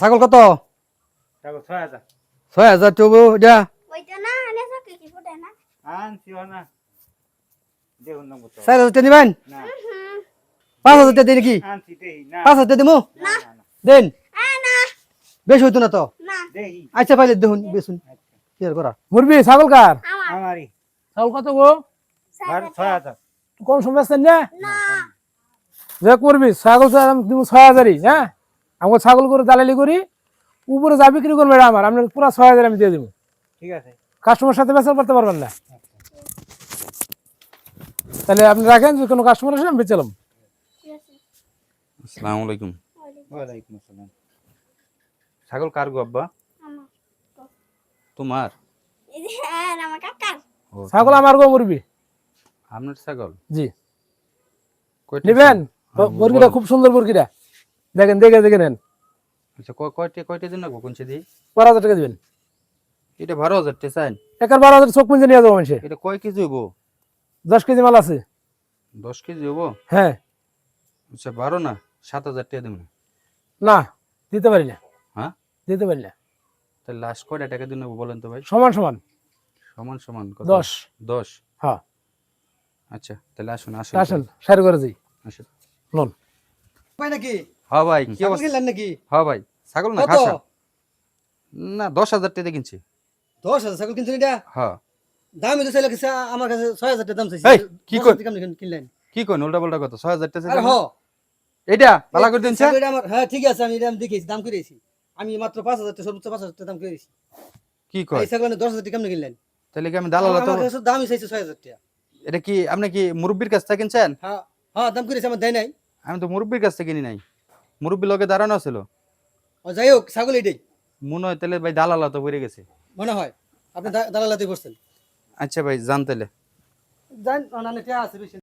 ছাগল কত? ছয় হাজার। চৌবো চার হাজার পাঁচ হাজার টাকা দিই নাকি? আনছি দেখি না। পাঁচ হাজার দিমু? দেন। আ হইতো না তো? আচ্ছা পাইলে দেখুন বেশুন কি আর করা? মুরবি ছাগল কার? ছাগল কত গো? ছয় হাজার। কম সময় আসছেন না? না। যে করবি ছাগল ছয় হাজারই হ্যাঁ? আমাকে ছাগল করে দালালি করি উপরে যা বিক্রি করবে এটা আমার। আপনার পুরো ছয় হাজার আমি দিয়ে দেবো। ঠিক আছে। কাস্টমার সাথে বেচার করতে পারবেন না। তাহলে আপনি রাখেন যে কোনো কাস্টমার আসলে আমি বেচালাম আসসালামু আলাইকুম। ওয়ালাইকুম আসসালাম। ছাগল কার গো আব্বা? তোমার? এই যে হ্যাঁ আমার ও, ছাগল আমার গো মুরবি আপনার ছাগল? জি। নেবেন? মুরগিটা খুব সুন্দর মুরগিটা। দেখেন দেখে দেখে নেন। আচ্ছা কয়- কয়টা কয়টা দিন লাগবো কোনছে দিই বারো হাজার টাকা দিবেন। এটা বারো হাজার টাকা চাইন। একার বারো হাজার চোখ নিয়ে যাব মানুষে। এটা কয় কেজি হব দশ কেজি মাল আছে। দশ কেজি হব হ্যাঁ। আচ্ছা বারো না সাত হাজার টাকা দেবেন। না দিতে পারি না। হ্যাঁ? দিতে পারি না। তাহলে লাস্ট কয়টা টাকা দিন নেব বলেন তো ভাই? সমান সমান। সমান সমান কত? দশ। দশ? হ্যাঁ। আচ্ছা তাহলে আসুন আসুন। আসেন সারি করে যাই আসুন। লোন পাই নাকি? হ্যাঁ ভাই কি অবস্থা? কিনলেন নাকি? হ্যাঁ ভাই ছাগল না খাসা না দশ হাজার টাকা কিনছি। দশ হাজার ছাগল কিনছেন এটা? হ্যাঁ। দাম তো চাইলে কিছু আমার কাছে ছয় হাজার টাকা দাম চাইছে। কি কর- কিনলেন কি কোন উল্টা পাল্টা কত ছয় হাজার টাকা আরে হ। এটা ভালো করে দিনছে এটা আমার হ্যাঁ ঠিক আছে আমি এটা দাম করেছি আমি মাত্র পাঁচ হাজার টাকা সর্বোচ্চ পাঁচ হাজার টাকা দাম করেছি কি কয় এই ছাগল দশ হাজার টাকা আপনি কিনলেন? তাহলে কি আমি দালাল তো আমার কাছে দামই চাইছে ছয় হাজার টাকা। এটা কি আপনি কি মুরব্বির কাছ থেকে কিনছেন? হ্যাঁ হ্যাঁ দাম করেছি আমার দেয় নাই। আমি তো মুরব্বির কাছ থেকে কিনি নাই। মুরব্বির লগে দাঁড়ানো ছিল। ও যাই হোক ছাগল এটাই। মনে হয় তাহলে ভাই দালালা তো পড়ে গেছে। মনে হয়। আপনি দালালাতে করছেন আচ্ছা ভাই জান তাহলে। জান আছে বেশি